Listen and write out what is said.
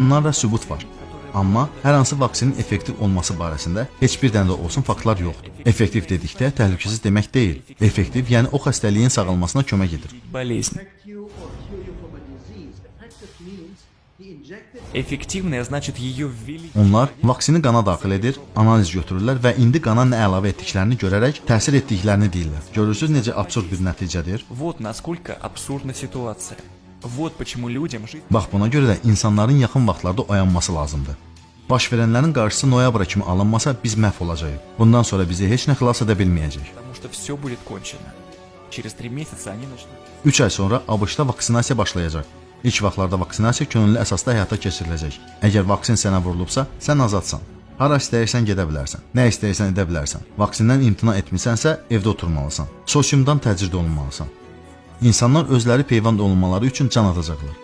Bunlarla sübut var. Amma hər hansı vaksinin effektiv olması barəsində heç bir dənə də olsun faktlar yoxdur. Effektiv dedikdə təhlükəsiz demək deyil. Effektiv, yəni o xəstəliyin sağalmasına kömək edir. болезнь. you or cure you from a disease. Effective means the injected Эффективное значит ее ввели. Onlar vaksini qana daxil edir, analiz götürürlər və indi qana nə əlavə etdiklərini görərək təsir etdiklərini deyirlər. Görürsüz necə absurd bir nəticədir? Вот насколько absurdна ситуация. Bax buna görə də insanların yaxın vaxtlarda oyanması lazımdır. Baş verənlərin qarşısı noyabra kimi alınmasa biz məhv olacağıq. Bundan sonra bizi heç nə xilas edə bilməyəcək. 3 ay sonra ABŞ-da vaksinasiya başlayacaq. İlk vaxtlarda vaksinasiya könüllü əsasda həyata keçiriləcək. Əgər vaksin sənə vurulubsa, sən azadsan. Hara istəyirsən gedə bilərsən. Nə istəyirsən edə bilərsən. Vaksindən imtina etmisənsə, evdə oturmalısan. Sosiumdan təcrid olunmalısan. İnsanlar özləri peyvənd olunmaları üçün can atacaqlar.